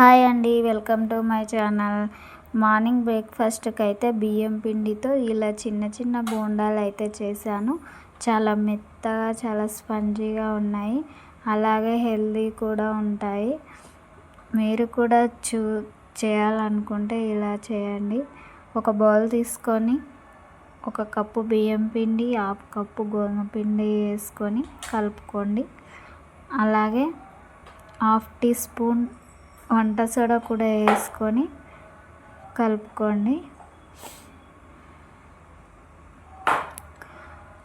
Hi అండి welcome to my channel. Morning బ్రేక్ఫాస్ట్కి అయితే బియ్యం పిండితో ఇలా చిన్న చిన్న బోండాలు అయితే చేశాను. చాలా మెత్తగా చాలా స్పంజీగా ఉన్నాయి. అలాగే హెల్దీ కూడా ఉంటాయి. మీరు కూడా చూ చేయాలనుకుంటే ఇలా చేయండి. ఒక బౌల్ తీసుకొని ఒక కప్పు బియ్యం పిండి హాఫ్ కప్పు గోధుమ పిండి వేసుకొని కలుపుకోండి. అలాగే హాఫ్ టీ స్పూన్ వంట సోడా కూడా వేసుకొని కలుపుకోండి.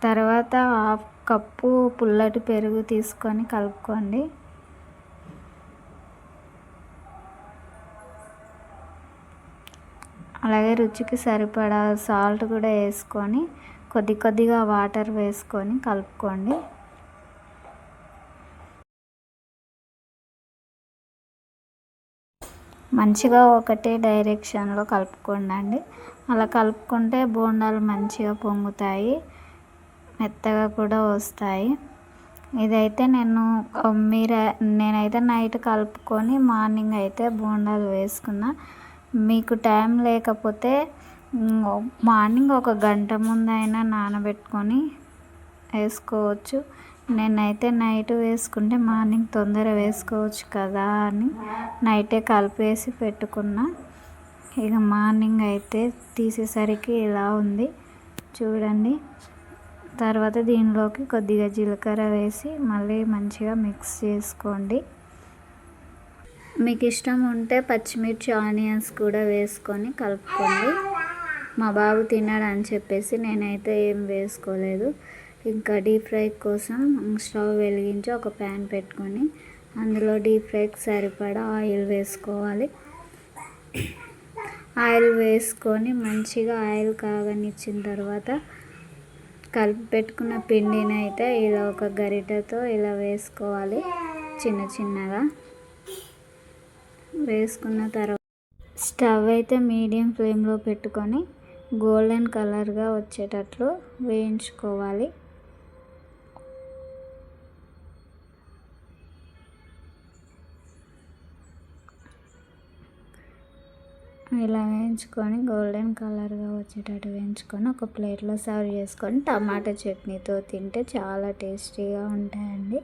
తర్వాత హాఫ్ కప్పు పుల్లటి పెరుగు తీసుకొని కలుపుకోండి. అలాగే రుచికి సరిపడా సాల్ట్ కూడా వేసుకొని కొద్ది కొద్దిగా వాటర్ వేసుకొని కలుపుకోండి. మంచిగా ఒకటే డైరెక్షన్లో కలుపుకోండి అలా కలుపుకుంటే బోండాలు మంచిగా పొంగుతాయి మెత్తగా కూడా వస్తాయి. ఇదైతే నేను మీరు నేనైతే నైట్ కలుపుకొని మార్నింగ్ అయితే బోండాలు వేసుకున్నా. మీకు టైం లేకపోతే మార్నింగ్ ఒక గంట ముందైనా నానబెట్టుకొని వేసుకోవచ్చు. నేనైతే నైట్ వేసుకుంటే మార్నింగ్ తొందర వేసుకోవచ్చు కదా అని నైటే కలిపేసి పెట్టుకున్నా. ఇక మార్నింగ్ అయితే తీసేసరికి ఇలా ఉంది. చూడండి. తర్వాత దీనిలోకి కొద్దిగా జీలకర్ర వేసి మళ్ళీ మంచిగా మిక్స్ చేసుకోండి. మీకు ఇష్టం ఉంటే పచ్చిమిర్చి ఆనియన్స్ కూడా వేసుకొని కలుపుకోండి. మా బాబు తిన్నాడు అని చెప్పేసి నేనైతే ఏం వేసుకోలేదు. ఇంకా డీప్ ఫ్రై కోసం స్టవ్ వెలిగించి ఒక ప్యాన్ పెట్టుకొని అందులో డీప్ ఫ్రైకి సరిపడా ఆయిల్ వేసుకోవాలి. ఆయిల్ వేసుకొని మంచిగా ఆయిల్ కాగనిచ్చిన తర్వాత కలిపి పెట్టుకున్న పిండిని అయితే ఇలా ఒక గరిటెతో ఇలా వేసుకోవాలి చిన్న చిన్నగా. వేసుకున్న తర్వాత స్టవ్ అయితే మీడియం ఫ్లేమ్లో పెట్టుకొని గోల్డెన్ కలర్గా వచ్చేటట్లు వేయించుకోవాలి. ఇలా వేయించుకొని గోల్డెన్ కలర్గా వచ్చేటట్టు వేయించుకొని ఒక ప్లేట్లో సర్వ్ చేసుకొని టమాటా చట్నీతో తింటే చాలా టేస్టీగా ఉంటాయండి.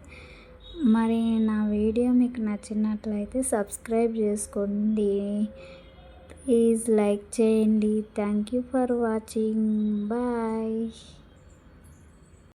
మరి నా వీడియో మీకు నచ్చినట్లయితే సబ్స్క్రైబ్ చేసుకోండి. ప్లీజ్ లైక్ చేయండి. Thank you for watching. Bye.